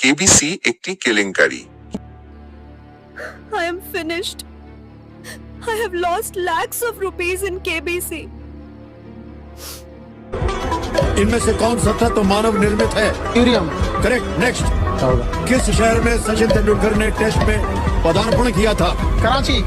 KBC একটি কেলেঙ্কারি I am finished. I have lost lakhs of rupees in KBC. इनमें से कौन सा तत्व मानव निर्मित है यूरियम करेक्ट नेक्स्ट होगा किस शहर में सचिन तेंदुलकर ने टेस्ट में पदार्पण किया था कराची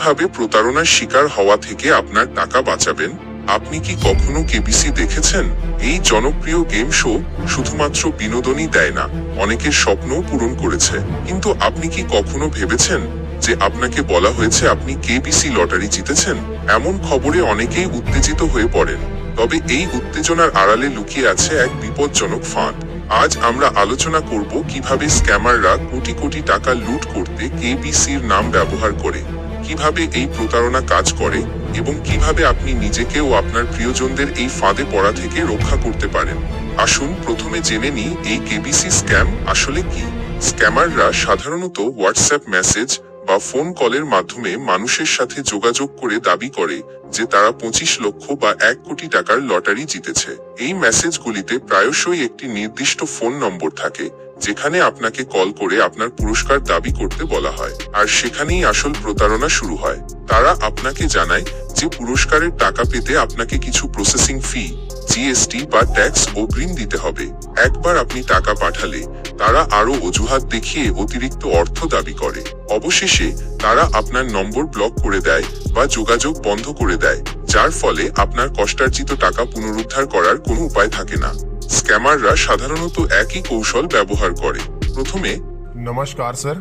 ভাবে প্রতারণার শিকার হওয়া থেকে আপনার টাকা বাঁচাবেন আপনি কি কখনো কেবিসি দেখেছেন? এই জনপ্রিয় গেম শো শুধুমাত্র বিনোদনই দেয় না, অনেকের স্বপ্নও পূরণ করেছে। কিন্তু আপনি কি কখনো ভেবেছেন যে আপনাকে বলা হয়েছে আপনি কেবিসি লটারি জিতেছেন? এমন খবরে অনেকেই উত্তেজিত হয়ে পড়েন। তবে এই উত্তেজনার আড়ালে লুকিয়ে আছে এক বিপজ্জনক ফাঁদ। আজ আমরা আলোচনা করব কীভাবে স্ক্যামাররা কোটি কোটি টাকা লুট করতে কেবিসির নাম ব্যবহার করে। কীভাবে এই প্রতারণা কাজ করে এবং কীভাবে আপনি নিজেকে ও আপনার প্রিয়জনদের এই ফাঁদে পড়া থেকে রক্ষা করতে পারেন? আসুন প্রথমে জেনে নিই এই কেবিসি স্ক্যাম আসলে কি। স্ক্যামাররা সাধারণত হোয়াটসঅ্যাপ মেসেজ বা ফোন কলের মাধ্যমে মানুষের সাথে যোগাযোগ করে দাবি করে যে তারা পঁচিশ লক্ষ বা এক কোটি টাকার লটারি জিতেছে। এই মেসেজগুলিতে প্রায়শই একটি নির্দিষ্ট ফোন নম্বর থাকে যেখানে আপনাকে কল করে আপনার পুরস্কার দাবি করতে বলা হয়। আর সেখানেই আসল প্রতারণা শুরু হয়। তারা আপনাকে জানায় যে পুরস্কারের টাকা পেতে আপনাকে কিছু প্রসেসিং ফি জিএসটি বা ট্যাক্স অগ্রিম দিতে হবে। একবার আপনি টাকা পাঠালে তারা আরও অজুহাত দেখিয়ে অতিরিক্ত অর্থ দাবি করে। অবশেষে তারা আপনার নম্বর ব্লক করে দেয় বা যোগাযোগ বন্ধ করে দেয়, যার ফলে আপনার কষ্টার্জিত টাকা পুনরুদ্ধার করার কোনো উপায় থাকে না। স্ক্যামাররা সাধারণত একই কৌশল ব্যবহার করে প্রথমে नमस्कार सर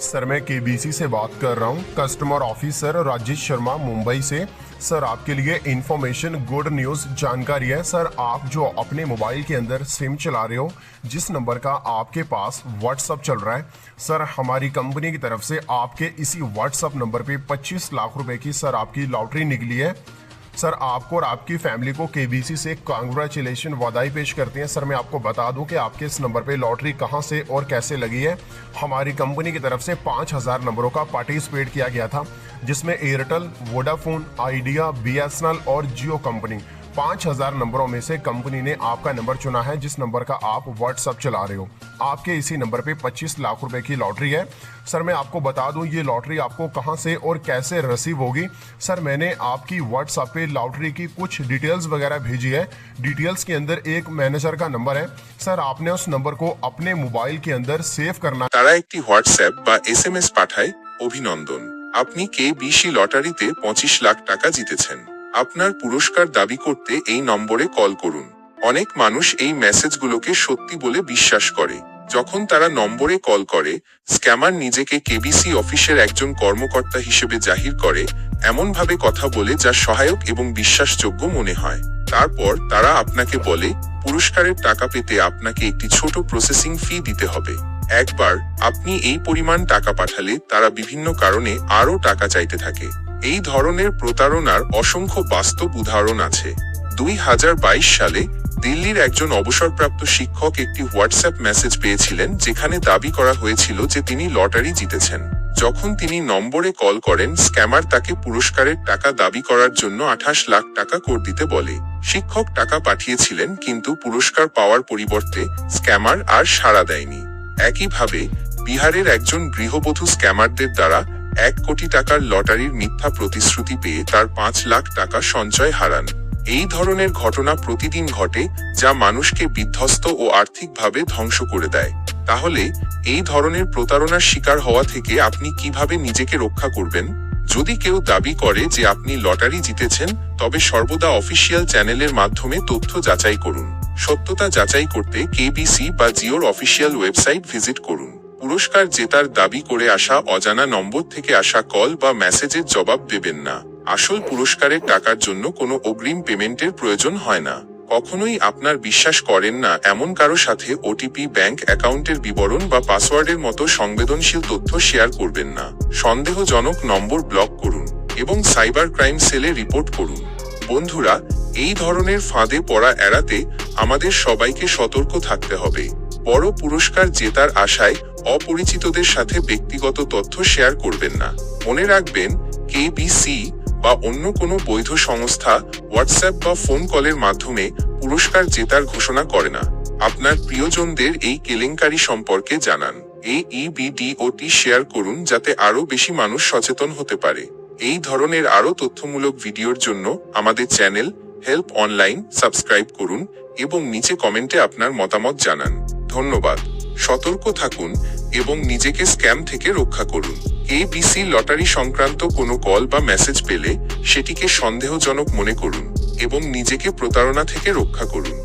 सर मैं केबीसी से बात कर रहा हूँ कस्टमर ऑफिसर राजेश शर्मा मुंबई से सर आपके लिए इंफॉर्मेशन गुड न्यूज़ जानकारी है सर आप जो अपने मोबाइल के अंदर सिम चला रहे हो जिस नंबर का आपके पास व्हाट्सअप चल रहा है सर हमारी कंपनी की तरफ से आपके इसी व्हाट्सअप नंबर पे 25 लाख रुपए की सर आपकी लॉटरी निकली है सर, आपको और आपकी फैमिली को केबीसी से कॉन्ग्रेचुलेशन वादाई पेश करते हैं। सर, मैं आपको बता दूँ कि आपके इस नंबर पे लॉटरी कहाँ से और कैसे लगी है। हमारी कंपनी की तरफ़ से पाँच हज़ार नंबरों का पार्टिसिपेट किया गया था, जिसमें एयरटेल वोडाफोन आइडिया बीएसएनएल और जियो कंपनी पाँच हजार नंबरों में से कंपनी ने आपका नंबर चुना है जिस नंबर का आप व्हाट्सअप चला रहे हो आपके इसी नंबर पे 25 लाख रुपए की लॉटरी है सर मैं आपको बता दूं ये लॉटरी आपको कहां से और कैसे रिसीव होगी सर मैंने आपकी व्हाट्सएप पे लॉटरी की कुछ डिटेल्स वगैरह भेजी है डिटेल्स के अंदर एक मैनेजर का नंबर है सर आपने उस नंबर को अपने मोबाइल के अंदर सेव करना তারা একটি হোয়াটসঅ্যাপ বা এসএমএস পাঠায় অভিনন্দন আপনি কে বিশি লটারিতে পঁচিশ লাখ টাকা জিতেছেন আপনার পুরস্কার দাবি করতে এই নম্বরে কল করুন। অনেক মানুষ এই মেসেজগুলোকে সত্যি বলে বিশ্বাস করে। যখন তারা নম্বরে কল করে, স্ক্যামার নিজেকে কেবিসি অফিসের একজন কর্মকর্তা হিসেবে জাহির করে, এমনভাবে কথা বলে যা সহায়ক এবং বিশ্বাসযোগ্য মনে হয়। তারপর তারা আপনাকে বলে, পুরস্কারের টাকা পেতে আপনাকে একটি ছোট প্রসেসিং ফি দিতে হবে। একবার আপনি এই পরিমাণ টাকা পাঠালে তারা বিভিন্ন কারণে আরও টাকা চাইতে থাকে। এই ধরনের প্রতারণার অসংখ্য বাস্তব উদাহরণ আছে। দুই হাজার বাইশ সালে দিল্লির একজন অবসরপ্রাপ্ত শিক্ষক একটি হোয়াটসঅ্যাপ মেসেজ পেয়েছিলেন যেখানে দাবি করা হয়েছিল যে তিনি লটারি জিতেছেন। যখন তিনি নম্বরে কল করেন, স্ক্যামার তাকে পুরস্কারের টাকা দাবি করার জন্য আঠাশ লাখ টাকা কর দিতে বলে। শিক্ষক টাকা পাঠিয়েছিলেন, কিন্তু পুরস্কার পাওয়ার পরিবর্তে স্ক্যামার আর সাড়া দেয়নি। একইভাবে বিহারের একজন গৃহবধূ স্ক্যামারদের দ্বারা এক কোটি টাকার লটারির মিথ্যা প্রতিশ্রুতি পেয়ে তার পাঁচ লাখ টাকা সঞ্চয় হারান। এই ধরনের ঘটনা প্রতিদিন ঘটে, যা মানুষকে বিধ্বস্ত ও আর্থিকভাবে ধ্বংস করে দেয়। তাহলে, এই ধরনের প্রতারণার শিকার হওয়া থেকে আপনি কীভাবে নিজেকে রক্ষা করবেন? যদি কেউ দাবি করে যে আপনি লটারি জিতেছেন, তবে সর্বদা অফিসিয়াল চ্যানেলের মাধ্যমে তথ্য যাচাই করুন। সত্যতা যাচাই করতে কেবিসি বা জিওর অফিসিয়াল ওয়েবসাইট ভিজিট করুন। পুরস্কার জেতার দাবি করে আসা অজানা নম্বর থেকে আসা কল বা মেসেজের জবাব দেবেন না। আসল পুরস্কারের টাকার জন্য কোনো অগ্রিম পেমেন্টের প্রয়োজন হয় না। কখনোই আপনার বিশ্বাস করেন না এমন কারও সাথে ওটিপি ব্যাংক অ্যাকাউন্টের বিবরণ বা পাসওয়ার্ডের মতো সংবেদনশীল তথ্য শেয়ার করবেন না। সন্দেহজনক নম্বর ব্লক করুন এবং সাইবার ক্রাইম সেলে রিপোর্ট করুন। বন্ধুরা, এই ধরনের ফাঁদে পড়া এড়াতে আমাদের সবাইকে সতর্ক থাকতে হবে। বড় পুরস্কার জেতার আশায় অপরিচিতদের সাথে ব্যক্তিগত তথ্য শেয়ার করবেন না। মনে রাখবেন কেবিসি বা অন্য কোনো বৈধ সংস্থা হোয়াটসঅ্যাপ বা ফোন কলের মাধ্যমে পুরস্কার জেতার ঘোষণা করে না। আপনার প্রিয়জনদের এই কেলেঙ্কারি সম্পর্কে জানান। এই ইবিডিওটি শেয়ার করুন যাতে আরও বেশি মানুষ সচেতন হতে পারে। এই ধরনের আরও তথ্যমূলক ভিডিওর জন্য আমাদের চ্যানেল হেল্প অনলাইন সাবস্ক্রাইব করুন এবং নিচে কমেন্টে আপনার মতামত জানান। ধন্যবাদ। সতর্ক থাকুন এবং নিজেকে স্ক্যাম থেকে রক্ষা করুন। এবিসি লটারি সংক্রান্ত কোনো কল বা মেসেজ পেলে সেটিকে সন্দেহজনক মনে করুন এবং নিজেকে প্রতারণা থেকে রক্ষা করুন।